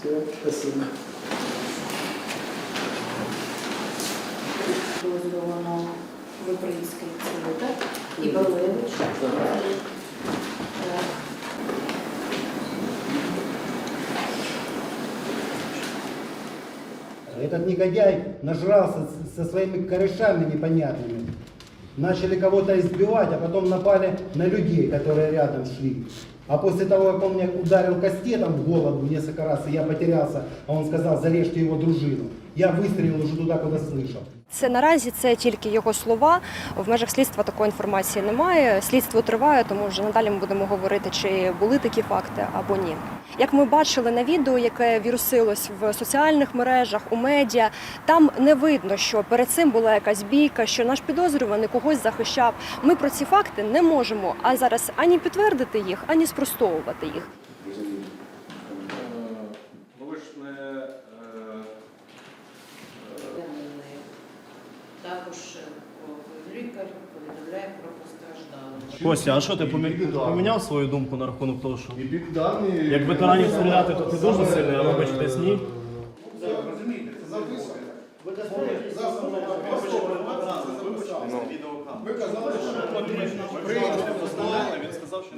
Все, спасибо. Дозволено Випринський цілу, так? І Балевич. Так. Этот негодяй нажрался со своими корешами непонятными. Начали кого-то избивать, а потом напали на людей, которые рядом шли. А после того, как он мне ударил кастетом в голову несколько раз, и я потерялся, а он сказал, зарежьте его дружину. Я выстрелил уже туда, куда слышал. Це наразі це тільки його слова. В межах слідства такої інформації немає. Слідство триває, тому вже надалі ми будемо говорити, чи були такі факти або ні. Як ми бачили на відео, яке вірусилось в соціальних мережах, у медіа, там не видно, що перед цим була якась бійка, що наш підозрюваний когось захищав. Ми про ці факти не можемо а зараз ані підтвердити їх, ані спростовувати їх. Також е, лікар повідомляє про постраждалих. Костя, а що ти помі- поміняв свою думку на рахунок того, що І під дані... як ветеранів стріляти, то ти дуже сильний, а вибач, десь ні? Розумієте, це. Ви казали, відеокамери. ви казали, що Він сказав, що